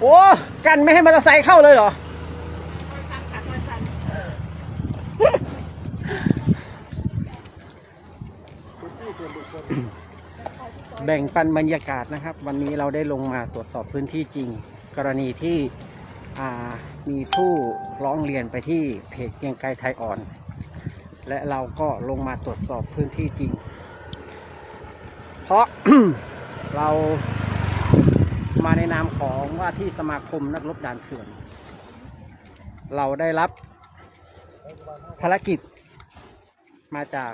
โอ้กันไม่ให้มอเตอร์ไซค์เข้าเลยเหรอแบ่งปันบรรยากาศนะครับ วันนี้เราได้ลงมาตรวจสอบพื้นที่จริง กรณีที่มีผู้ร้องเรียนไปที่เพจเกียงไกรไทยอ่อน และเราก็ลงมาตรวจสอบพื้นที่จริง เพราะเรา มาในนามของว่าที่สมาคมนักรบด่านเถื่อน เราได้รับภารกิจมาจาก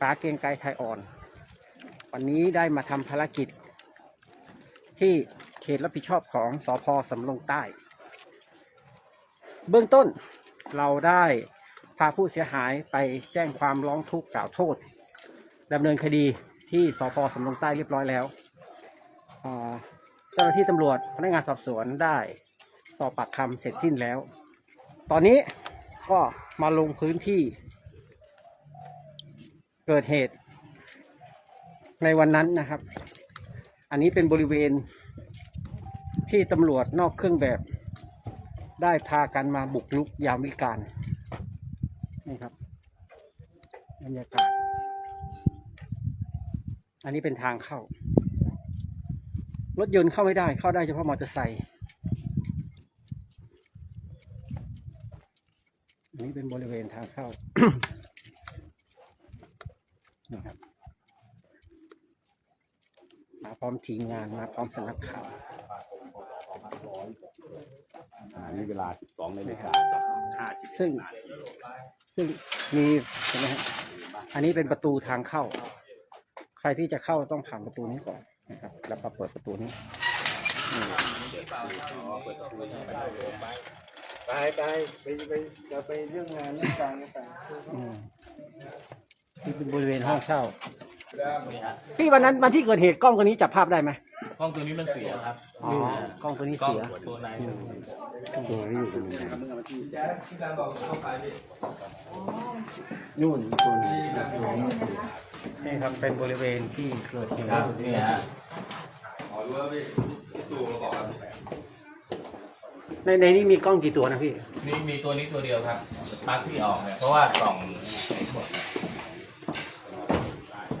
ป้าเกียงไกรไทยอ่อน วันนี้ได้มาทำภารกิจ ที่เขตรับผิดชอบของสอพสำรงใต้ เบื้องต้นเราได้พาผู้เสียหายไปแจ้งความร้องทุกข์กล่าวโทษดำเนินคดีที่สพสำรงใต้เรียบร้อยแล้วอ่า เจ้าหน้าที่ตำรวจพนักงานสอบสวนได้สอบปากคำเสร็จสิ้นแล้ว ตอนนี้ก็มาลงพื้นที่ เกิดเหตุในวันนั้นนะครับ อันนี้เป็นบริเวณที่ตำรวจนอกเครื่องแบบ ได้พากันมาบุกรุกยามวิการนี่ครับบรรยากาศ อันนี้เป็นทางเข้า รถยนต์เข้าไม่ได้เข้าได้เฉพาะมอเตอร์ไซค์อันนี้เป็นบริเวณทางเข้านะครับมาพร้อมทีมงานมาพร้อมสำนักข่าวอ่านี่เวลา 12นาฬิกากับ50ซึ่งซึ่งมีเห็นไหมฮะอันนี้เป็นประตูทางเข้า ใครที่จะเข้าต้องผ่านประตูนี้ก่อน นะครับ แล้วก็เปิดประตูนี้นี่ไปไปไปไปจะไปเรื่องงานเรื่องการต่างอืมนี่เป็นบริเวณห้องเช่า ที่วันนั้นวันที่เกิดเหตุกล้องตัวนี้จับภาพได้ไหมกล้องตัวนี้มันเสียครับอ๋อกล้องตัวนี้กล้องเสียตัวไหนตัวนี้อยู่ตรงนี้นู่นคนนี่ครับเป็นบริเวณที่เกิดเหตุครับนี่ฮะในในนี้มีกล้องกี่ตัวนะพี่ นี่มีตัวนี้ตัวเดียวครับปลั๊กที่ออกเนี่ยเพราะว่ากล่องหมด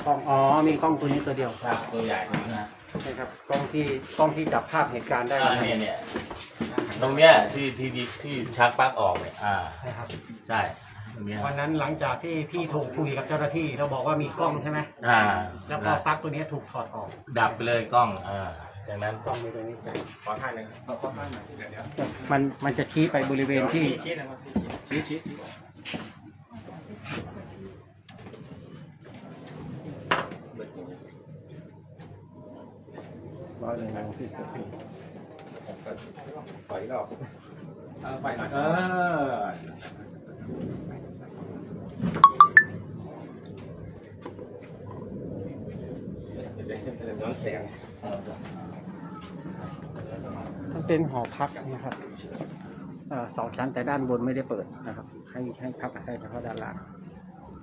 กล้องอ๋อมีกล้องตัวนี้ตัวเดียวครับตัวใหญ่ตัวนี้นะใช่ครับกล้องที่กล้องที่จับภาพเหตุการณ์ได้อ่านะเนี่ยเนี่ยตรงเนี้ยที่ที่ที่ที่ชักปลั๊กออกเนี่ยอ่าใช่ครับใช่ตรงเนี้ยวันนั้นหลังจากที่พี่ถูกคุยกับเจ้าหน้าที่เราบอกว่ามีกล้องใช่ไหมอ่า แล้วพอปลั๊กตัวนี้ถูกถอดออก ดับไปเลยกล้องอ่าจากนั้นกล้องในตัวนี้ขอท่านหนึ่งขอท่านหน่อยเดี๋ยวเดี๋ยวมันมันจะชี้ไปบริเวณที่ชี้นะครับชี้ชี้ อยเลยนะพี่ไฟรอบเอาไฟหน่อยเออเดี๋ยวเดี๋ยวเดี๋ยวย้อนแสงมันเป็นหอพักนะครับเอ่อสองชั้นแต่ด้านบนไม่ได้เปิดนะครับ ให้ให้พักอาศัยเฉพาะด้านล่าง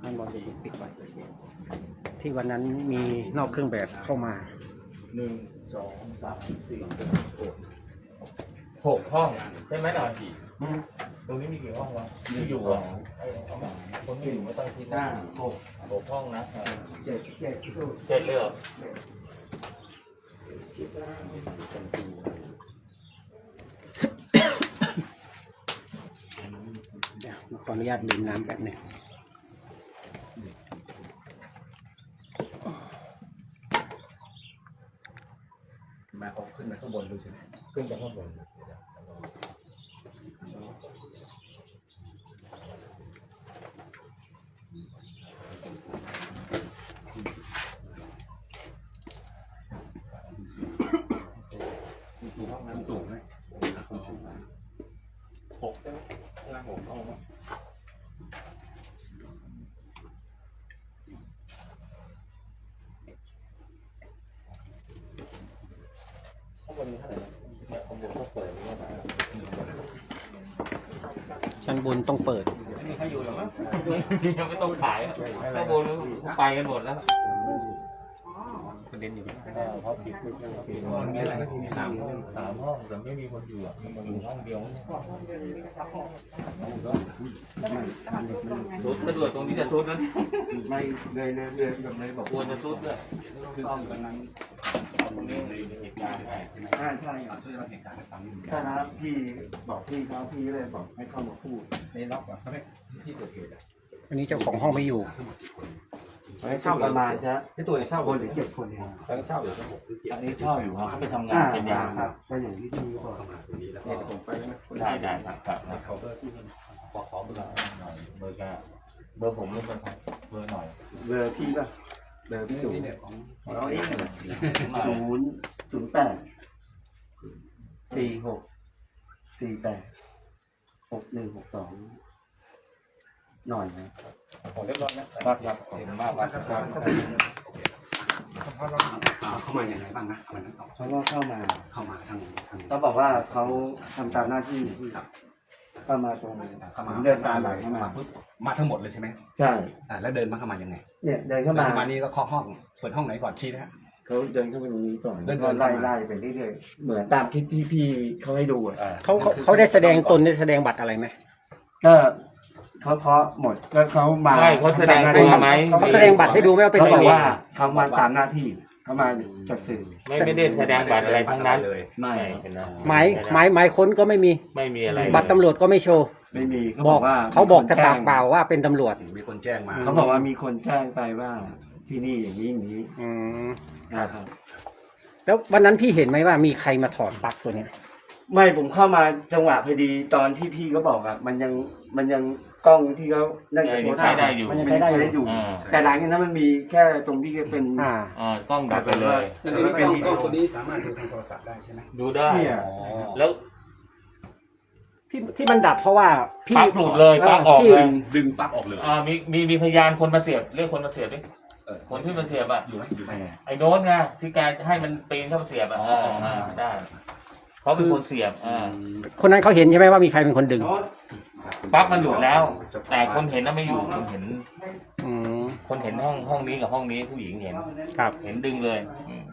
ด้านบนจะปิดไว้ที่วันนั้นมีนอกเครื่องแบบเข้ามาหนึ่ง สองสามสี่หกหกห้องใช่ไหมหน่อยตรงนี้มีกี่ห้องวะมีอยู่อะไอ้เอามาคนที่อยู่ไม่ต้องคิดหน้าหกหกห้องนะเจ็ดเจ็ดเจ็ดเลยเหรอเดี๋ยวขออนุญาตดื่มน้ำแป๊บหนึง มาเอาขึ้นมาข้างบนดูใช่ไหมขึ้นไปข้างบนมีห้องน้ำสูงไหม หกใช่ไหมข้างล่างหกห้องมั้งข้างบนมีเท่าไหร่นะเนี่ยข้างบนก็เปิดว่าแบบ ชั้นบนต้องเปิดนี่เขาอยู่หรอมั้งยังไม่ต้องขายอะข้างบนเขาไปกันหมดแล้วประเด็นอยู่เออเขาปิดปิดมันมีอะไรมีสามห้องสามห้องแต่ไม่มีคนอยู่อะมีคนอยู่ห้องเดียวซุดกระโดดตรงนี้จะซุดนะไม่เลยเลยเลยแบบเลยบอกกลัวจะซุดด้วยคือตอนนั้นตรงนี้ ในเหตุการณ์ใช่ไหมใช่ใช่ครับช่วยเล่าเหตุการณ์ให้ฟังนิดนึงใช่นะพี่บอกพี่เขาพี่เลยบอกให้เข้ามาพูดในล็อกอะเขาไม่ที่เกิดเหตุอะวันนี้เจ้าของห้องไม่อยู่ให้เข้าประมาณจะที่ตัวเช่าคนหรือเจ็ดคนเนี่ยทั้งเช่าหรือทั้งหกอเจ็ดอันนี้เชอบอยู่ครับเขาไปทำงาอ่านเป็นยามครับก็อย่างที่พี่บอกเข้ามาตรงนี้แล้วเนี่ยก็ผมไปนะได้ได้ครับครับให้เขาเบอร์ที่ขอขอเบอร์หน่อยเบอร์แกเบอร์ผมหรือเบอร์ใครเบอร์หน่อยเบอร์พี่ป่ะ เบอร์พี่ที่สูงนี่เนี่ยของของเราเองหน่อยศูนย์ศูนย์แปดสี่หกสี่แปดหกหนึ่งหกสองหน่อยนะผมเรียบร้อยแล้วครับครับขอบคุณมากครับเข้ามาอย่างไรบ้างนะวันนั้นเขาก็เข้ามาเข้ามาทางทางเขาบอกว่าเขาทำตามหน้าที่ เข้ามาตรงเข้าผมมาเดินตามหลังเข้ามาปุ๊บมาทั้งหมดเลยใช่ไหมใช่อ่าแล้วเดินมาเข้ามายังไงเนี่ยเดินเข้าเดิมานมานี่ก็เคาะห้องเปิดห้องไหนก่อนชี้นะฮะเขาเดินเข้าไปตรงนี้ก่อนเดิแล้วนก็เดินไล่เข้ามาไล่ไปเรื่อยๆเหมือนตามคลิปที่พี่เขาให้ดูอะเขาเขาเขาได้แสดงตนได้แสดงบัตรอะไรไหมก็เขาเคาะหมดก็เขามาไม่เขาแสดงตัวไหมเขาแสดงบัตรให้ดูไหมว่าเป็นเขาอะไรบอกว่าเขามาตามหน้าที่ เขามาจัดสื่อ ไม่ไม่ได้แสดงบัตรอะไรทั้งนั้นเลย ไม่ใช่ไหมหมายหมายหมายค้นก็ไม่มี ไม่มีอะไรบัตรตำรวจก็ไม่โชว์ ไม่มีเขาบบออกกว่าเขาบอกแต่มีคนปากเปล่าว่าเป็นตำรวจ มีคนแจ้งมาเขาบอกว่ามีคนแจ้งไปว่าที่นี่อย่างนี้อย่างนี้อืมนะครับ แล้ววันนั้นพี่เห็นไหมว่ามีใครมาถอดปลั๊กตัวเนี้ยไม่ผมเข้ามาจังหวะพอดีตอนที่พี่เขาบอกอะมันยังมันยัง กล้องที่เขานั่นยังโพสต์ใช้ได้อยู่ มันยังใช้ได้อยู่ อ่าแต่หลังจากนั้นมันมีแค่ตรงที่เป็น อ่า อ่ากล้องดับไปเลยอันนี้กล้องกล้องตัวนี้สามารถดูทางโทรศัพท์ได้ใช่ไหมดูได้ เนี่ย แล้วที่ที่มันดับเพราะว่าพี่ ปลั๊กหลุดเลยปลั๊กออกพี่ เลยดึงปลั๊กออกเลยอ่ามีมีมีพยานคนมาเสียบเรียกคนมาเสียบดิเออคนที่มาเสียบอะอยู่ไหมอยู่ไหม ไอ้โน้นไงที่แกให้มันปีนเข้ามาเสียบอะอ่าอ่าได้เขาเป็นคนเสียบอ่าคนนั้นเขาเห็นใช่ไหมว่ามีใครเป็นคนดึง ปลั๊กมันหลุดแล้ว แต่คนเห็นน่ะไม่อยู่คนเห็น อืมคนเห็นห้องห้องนี้กับห้องนี้ผู้หญิงเห็น ครับเห็นดึงเลยอืม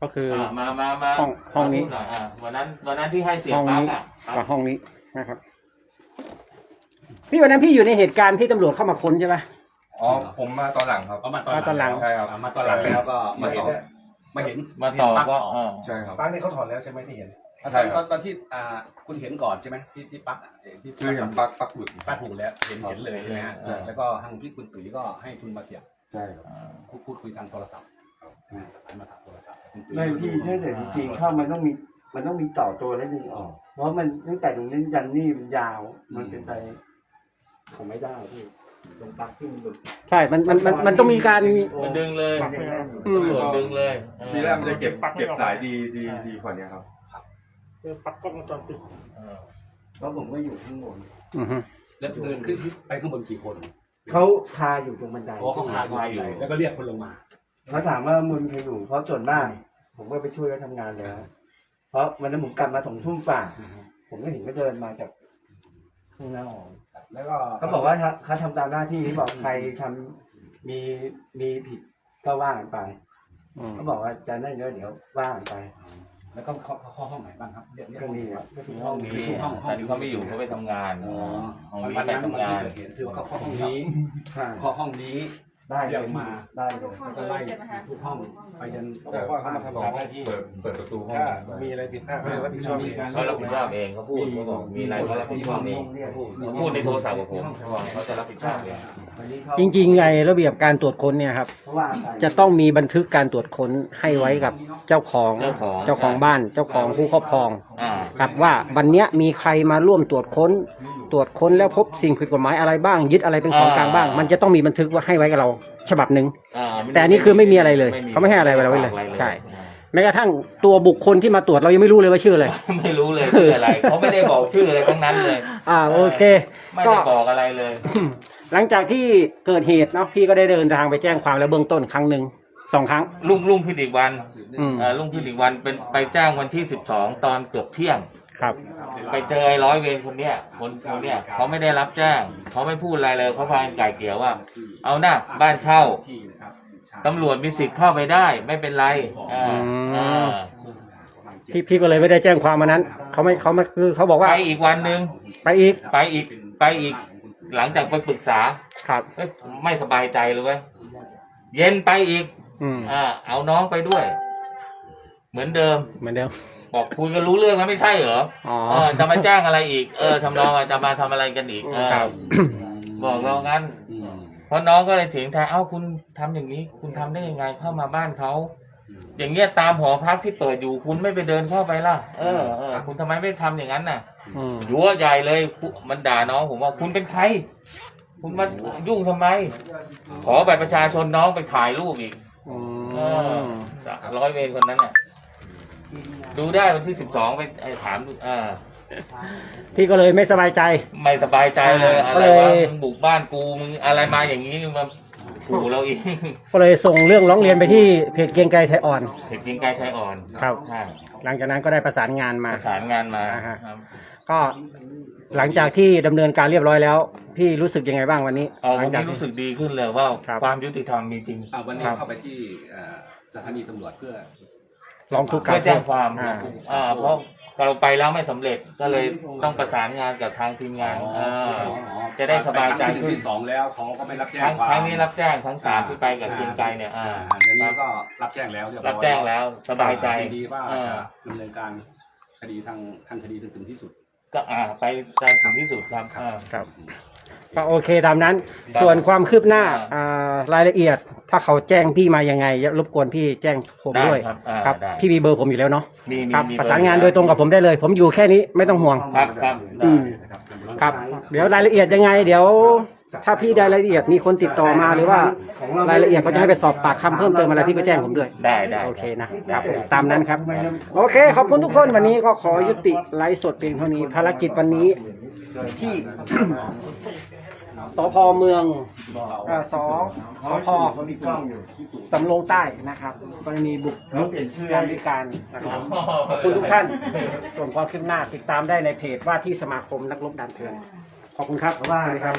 ก็คือ อ่ามามามาห้องห้องนี้มาพูดหน่อยอ่าวันนั้นวันนั้นที่ให้เสียบห้องปลั๊กนี้อะกับห้องนี้นะครับ พี่วันนั้นพี่อยู่ในเหตุการณ์ที่ตำรวจเข้ามาค้นใช่ไหม อ๋อผมมาตอนหลังครับเอามามาตอนหลัง ใช่ครับ มาตอนหลังแล้วก็มาเห็นมาเห็นมาต่อเห็นปลั๊ก็อ่าใช่ครับป้านี่เขาถอนแล้วใช่ไหมที่เห็น ใช่ครับตอนตอนที่อ่าคุณเห็นก่อนใช่ไหมที่ที่ปลั๊กอะที่คือเห็นปลั๊กปลั๊กหลุดปลั๊กถูกแล้วเห็นเห็นเลยใช่ไหมฮะใช่ แล้วก็ทางพี่คุณตุ๋ยก็ให้คุณมาเสียบใช่ครับอ่าพูดพูดคุยทางโทรศัพท์นะสายมาทางโทรศัพท์คุณตุ๋ยไม่พี่ถ้าเกิดจริงๆเข้ามันต้องมีมันต้องมีต่อตัวแล้วดึงออก เพราะมันตั้งแต่ตรงนี้ยันนี่มันยาว มันเป็นไปผมไม่ได้พี่ตรงปลั๊กที่มันหลุดใช่มันมันมันมันต้องมีการมีมันดึงเลยมันยังแน่นอยู่ อืม ตำรวจดึงเลย ทีแรกมันจะเก็บเก็บสายดีดีดีกว่านี้ครับ ปักกล้องวงจรปิดอ่าเพราะผมก็อยู่ข้างบนอือฮึแล้วเดินขึ้นไปข้างบนกี่คนเขาคาอยู่ตรงบันไดอ๋อเขาพาอยู่แล้วก็เรียกคนลงมาเขาถามว่ามึงใครอยู่เพราะส่วนมากผมก็ไปช่วยเขาทำงานแล้วเพราะวันนั้นผมกลับมาสองทุ่มฝ่าผมก็เห็นเขาเดินมาจากข้างหน้าหอแล้วก็เขาบอกว่าเขาทำตามหน้าที่บอกใครทำมีมีผิดก็ว่ากันไปอืมเขาบอกว่าจะนั่นเดี๋ยวเดี๋ยวว่ากันไป แล้วก็เขาเขาห้องไหนบ้างครับเรียกเรียกก็นี่ครับก็คือห้องนี้ห้องห้องแต่ที่เขาไม่อยู่เขาไปทำงานอ๋อห้องวันนี้นั้นไปวันทำงานที่เกิดเหตุคือว่าเขาเข้าห้องนี้ใช่เข้าห้องนี้ ได้เรียกมาได้เลยแล้วก็ไล่ทุกห้องไปยันเขาบอกว่าเขามาทำตามหน้าที่เปิดเปิดประตูห้องถ้ามีอะไรผิดพลาดเขาจะรับผิดชอบเอง เขารับผิดชอบเองเขาพูดเขาบอกมีอะไรเขารับผิดชอบเองเขาพูดเขาพูดในโทรศัพท์กับผมเขาบอกเขาจะรับผิดชอบเองวันนี้เขาจริงๆไงระเบียบการตรวจค้นเนี่ยครับเขาว่าไปจะต้องมีบันทึกการตรวจค้นให้ไว้กับเจ้าของเจ้าของ เจ้าของบ้านเจ้าของผู้ครอบครอง อ่า ครับว่าวันเนี้ยมีใครมาร่วมตรวจค้น ตรวจค้นแล้วพบสิ่งผิดกฎหมายอะไรบ้าง ยึดอะไรเป็นของกลางบ้าง มันจะต้องมีบันทึกว่าให้ไว้กับเรา ฉบับหนึ่งอ่าแต่อันนี้คือไม่มีอะไรเลยเขาไม่ให้อะไรไว้เราไว้เลยม่ใช่แม้กระทั่งตัวบุคคลที่มาตรวจเรายังไม่รู้เลยว่าชื่ออะไร ไม่รู้เลยคืออะไรเขาไม่ได้บอกชื่ออะไรทั้งนั้นเลยอ่าโอเค ไม่ก็ได้บอกอะไรเลย หลังจากที่เกิดเหตุเนาะพี่ก็ได้เดินทางไปแจ้งความแล้วเบื้องต้นครั้งหนึ่งสองครั้งลุงลุงขึ้นอีกวันอืมเอ่อลุงขึ้นอีกวันเป็นไปจ้างวันที่สิบสองตอนเกือบเที่ยง ครับ ไปเจอไอ้ร้อยเวรคนเนี้ยคนคนเนี้ยเขาไม่ได้รับแจ้ง เขาไม่พูดอะไรเลยเขาพากันไก่เกลี่ยว่า เอาหน้าบ้านเช่าตำรวจมีสิทธิ์เข้าไปได้ ไม่เป็นไรเออเออพี่พี่ก็เลยไม่ได้แจ้งความมานั้นเขาไม่เขาไม่คือเขาบอกว่าไปอีกวันหนึ่งไปอีกไปอีกไปอีก หลังจากไปปรึกษาครับเอ้ยไม่สบายใจเลยเว้ยเย็นไปอีกอืมอ่าเอาน้องไปด้วย เหมือนเดิม เหมือนเดิม บอกคุยกันรู้เรื่องแล้วไม่ใช่เหรออ๋อ เออจะมาแจ้งอะไรอีก เออทำนองว่าจะมาทำอะไรกันอีกเออครับ บอกเรางั้นอืมเพราะน้องก็เลยถึงทางเอ้าคุณทำอย่างนี้ คุณทำได้ยังไงเข้ามาบ้านเขา อย่างเงี้ยตามหอพักที่เปิดอยู่คุณไม่ไปเดินเข้าไปล่ะ เออเออคุณทำไมไม่ทำอย่างนั้นน่ะ อืมยัวใหญ่เลยคุณมันด่าน้องผมว่าคุณเป็นใคร คุณมายุ่งทำไม ขอบัตรประชาชนน้องไปถ่ายรูปอีกอืเออมร้อยเวรคนนั้นน่ะ ดูได้วันที่สิบสองไปไอ้ถามดูอ่าพี่ก็เลยไม่สบายใจ ไม่สบายใจเลยอ่าอะไรก็วะเลย มึงบุกบ้านกูมึงอะไรมาอย่างนี้มาขู่เราอีกก็เลยส่งเรื่องร้องเรียนไปที่เพจเกรียงไกรไทยอ่อน เห็นยิงไกลชายอ่อนครับ ใช่หลังจากนั้นก็ได้ประสานงานปมา ระสานงานมาอ่าฮะ ครับ ก็หลังจากที่ดำเนินการเรียบร้อยแล้ว พี่รู้สึกยังไงบ้างวันนี้เออหลัวันจากนี้รู้สึกดีขึ้นเลยว่าครับ ความยุติธรรมมีจริงอ่าวันนี้ครับเข้าไปที่เอ่อสถานีตำรวจเพื่อ ร้องทุกข์กล่าเพื่อแจ้งความอ่า อ่าเพราะเราไปแล้วไม่สำเร็จก็เลยต้องประสานงานกับทางทีมงานอ๋อเอออ๋อจะได้สบายใจครั้งที่หนึ่ขึ้นงที่สองแล้วเขาก็ไม่รับแจ้งครั้งความครั้งนี้รับแจ้งทั้งสามที่ไปกับทีมไกลเนี่ยอ่าอ่าเดี๋ยวนี้ก็รับแจ้งแล้วเรียบร้อยรับแจ้งแล้วสบายใจดีว่าเออจะดำเนินการคดีทางทางคดีถึงที่สุด ก็อ่าไปตามถึงที่สุดครับอ่า ครับก็โอเคตามนั้นครับส่วนความคืบหน้าอ่าอ่ารายละเอียด ถ้าเขาแจ้งพี่มายังไงรบกวนพี่แจ้งผมได้ด้วยครับอ่าครับ ได้ พี่มีเบอร์ผมอยู่แล้วเนาะมีมีครับมีประสานงานโดยตรงกับผมได้เลย ผมอยู่แค่นี้ไม่ต้องห่วง ครับครับอืมได้ครับ เดี๋ยวรายละเอียดยังไง เดี๋ยว ถ้าพี่ได้รายละเอียดมีคนติดต่อมาหรือว่ารายละเอียดก็จะให้ไปสอบปากคำเพิ่มเติมอะไรพี่ก็แจ้งผมด้วย ได้ได้โอเคนะครับผมตามนั้นครับ โอเค ขอบคุณทุกคนวันนี้ก็ขอยุติไลฟ์สดเพียงเท่านี้ภารกิจวันนี้ที่ สพเมืองเอ่อสสพสำโรงใต้นะครับกรณีบุกรุกการบริการนะครับขอบคุณทุกท่าน ส่วนความคืบหน้าติดตามได้ในเพจว่าที่สมาคมนักรบด่านเถื่อนขอบคุณครับว่าครับ